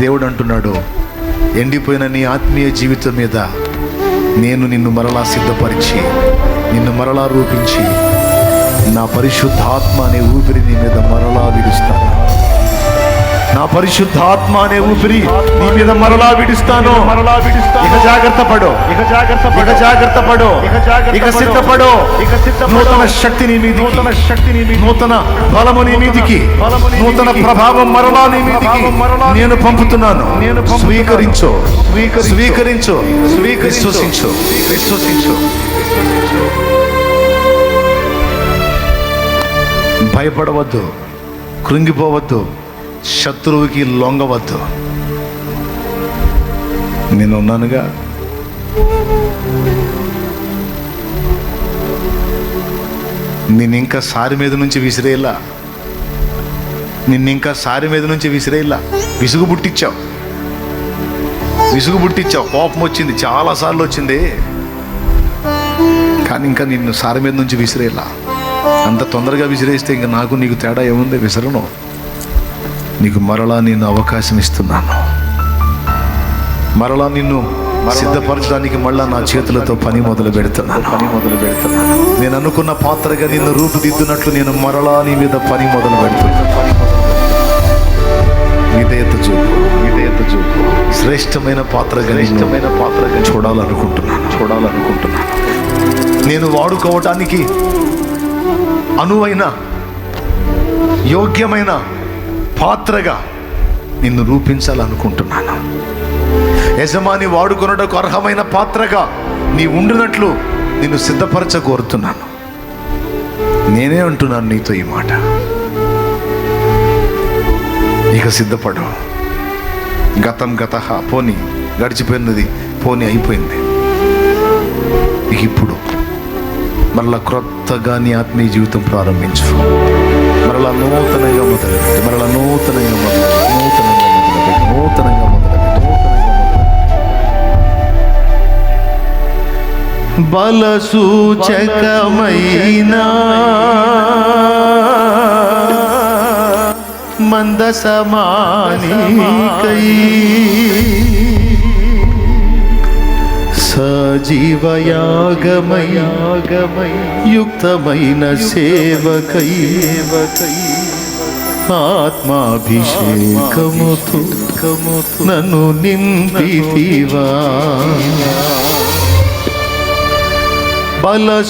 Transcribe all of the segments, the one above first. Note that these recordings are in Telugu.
దేవుడు అంటున్నాడు ఎండిపోయిన నీ ఆత్మీయ జీవితం మీద నేను నిన్ను మరలా సిద్ధపరిచి నిన్ను మరలా రూపించి నా పరిశుద్ధాత్మ అనే ఊపిరి నీ మీద మరలా విడుస్తాను. నా పరిశుద్ధాత్మ అనే ఊపిరి నీ మీద మరలా విడుస్తాను. మరలా విడుస్తాను. ఇక జాగ్రత్త పడు. ఇక జాగ్రత్త ఇక జాగ్రత్త పడు. ఇక జాగ్రత్త ఇక పడు. సిద్ధపడు. ఇక సిద్ధపడు. నూతన శక్తి నీ మీదికి. నూతన శక్తి నీ మీదికి. నూతన బలము నీ మీదికి. నూతన. ప్రభావం మరలా నీ మీదికి. నేను పంపుతున్నాను. నేను స్వీకరించు. స్వీకరించు. స్వీకరించు. విశ్వసించు. విశ్వసించు. భయపడవద్దు. కృంగిపోవద్దు. శత్రువుకి లొంగవద్దు. నేనున్నానుగా. నేను ఇంకా సారి మీద నుంచి విసిరేలా. నిన్ను ఇంకా సారి మీద నుంచి విసిరేలా. విసుగు పుట్టించావు విసుగు పుట్టించావు కోపం వచ్చింది. చాలాసార్లు వచ్చింది. కానీ ఇంకా నిన్ను సారి మీద నుంచి విసిరేలా. అంత తొందరగా విసిరేస్తే ఇంకా నాకు నీకు తేడా ఏముంది? విసరను. నీకు మరలా నేను అవకాశం ఇస్తున్నాను. మరలా నిన్ను సిద్ధపరచడానికి మళ్ళా నా చేతులతో పని మొదలు పెడుతున్నాను. పని మొదలు పెడుతున్నాను నేను అనుకున్న పాత్రగా నిన్ను రూపుదిద్దునట్లు నేను మరలా నీ మీద పని మొదలు పెడుతున్నాను. విధేయత చూపు విధేయత చూపు. శ్రేష్టమైన పాత్రగా ఇష్టమైన పాత్రగా చూడాలనుకుంటున్నాను. చూడాలనుకుంటున్నాను. నేను వాడుకోవటానికి అనువైన యోగ్యమైన పాత్రగా నిన్ను రూపించాలనుకుంటున్నాను. యజమాని వాడుకొనుటకు అర్హమైన పాత్రగా నీ ఉండినట్లు నిన్ను సిద్ధపరచ కోరుతున్నాను నేనే అంటున్నాను నీతో ఈ మాట. ఇక సిద్ధపడు. గతం గత పోని గడిచిపోయినది పోని అయిపోయింది. ఇక ఇప్పుడు మళ్ళా క్రొత్తగా నీ ఆత్మీయ జీవితం ప్రారంభించు. మరలా నూతనంగా మొదలుపెట్టు మరలా నూతనంగా మొదలుపెట్టు నూతనంగా మొదలుపెట్టు నూతనంగా మొదలుపెట్టు నూతనంగా బలసూచకమైనా మందసమానికై. సజీవయాగమయాగమై యుక్తమైన సేవకై ఆత్మాభిషేకముతు నన్ను నింపితివా. బలసూచకమైన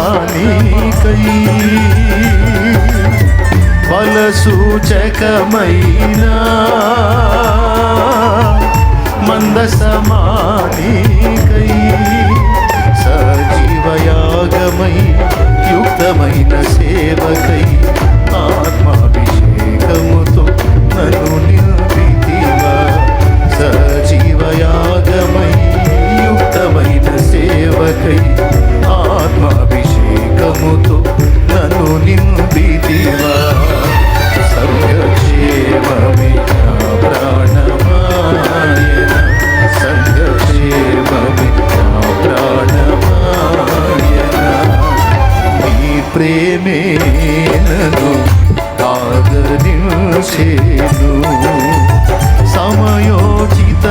మందసమానికై సూచకమైన మంద సమాధికై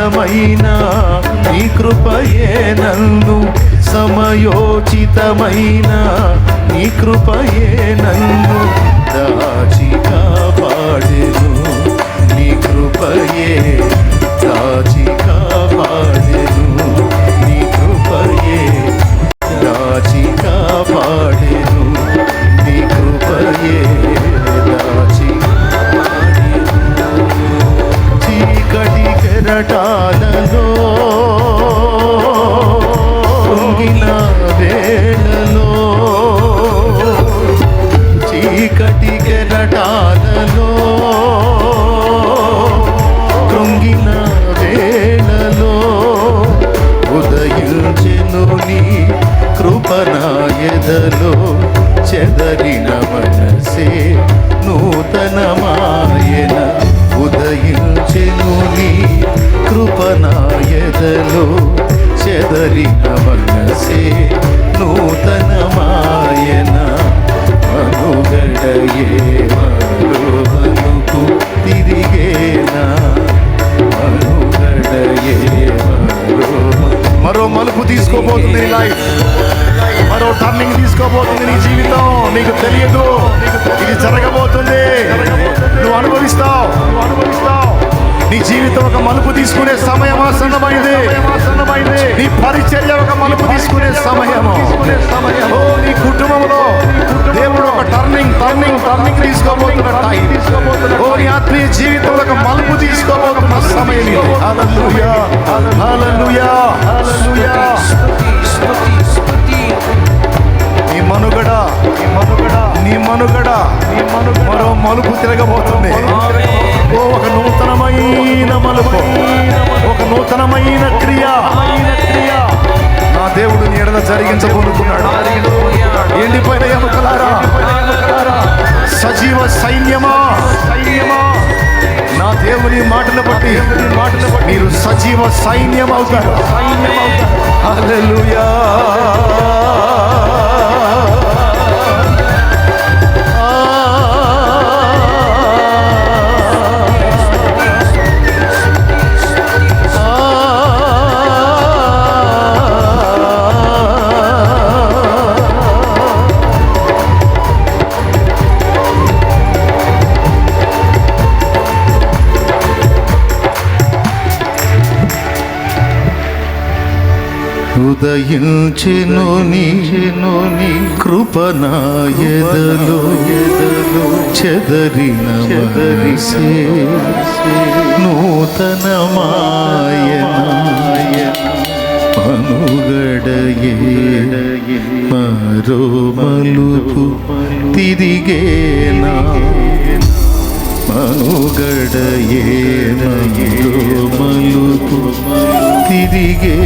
సమయోచితమైన నీ కృపయే నన్ను సమయోచితమైన నీ కృపయే నన్ను దాచి కాపాడెను నీ కృపయే దాచి కాపాడెను నీ కృపయే దాచి కాపాడెను నీ కృపయే దాచి కాపాడెను. చీకటి కెరటా నూతనమాయన ఉదయించెను నీ కృపనాయదలో చెదరి మనసే నూతనమాయన మనుగడయే మనుకు తిరిగేనా మనుగడయే మరో మలుపు తీసుకోబోతుంది నీ లైఫ్ మరో టర్నింగ్ తీసుకోబోతుంది నీ జీవితం. నీకు తెలియదు. ఇది జరగబోతుంది. నువ్వు అనుభవిస్తావు. అనుభవిస్తావు నీ జీవితం ఒక మలుపు తీసుకునే సమయం ఆసన్నమైంది నీ పరిచర్య ఒక మలుపు తీసుకునే సమయము? జరిగించబోతున్నాడు. ఎండిపోయిన ఎముకలారా? సజీవ సైన్యమా? సైన్యమా? నా దేవుని మాటలు బట్టి మాటలు బట్టి మీరు సజీవ సైన్యం అవుతారు సైన్యం అవుతారు ఉదయించెను నీను నీ కృపనాయదలో ఎదలో చెదరిన చెదరిసే నూతన మాయనాయ మనుగడయే మరో మలుపు తిరిగేనా మనుగడయే మరో మలుపు తిరిగే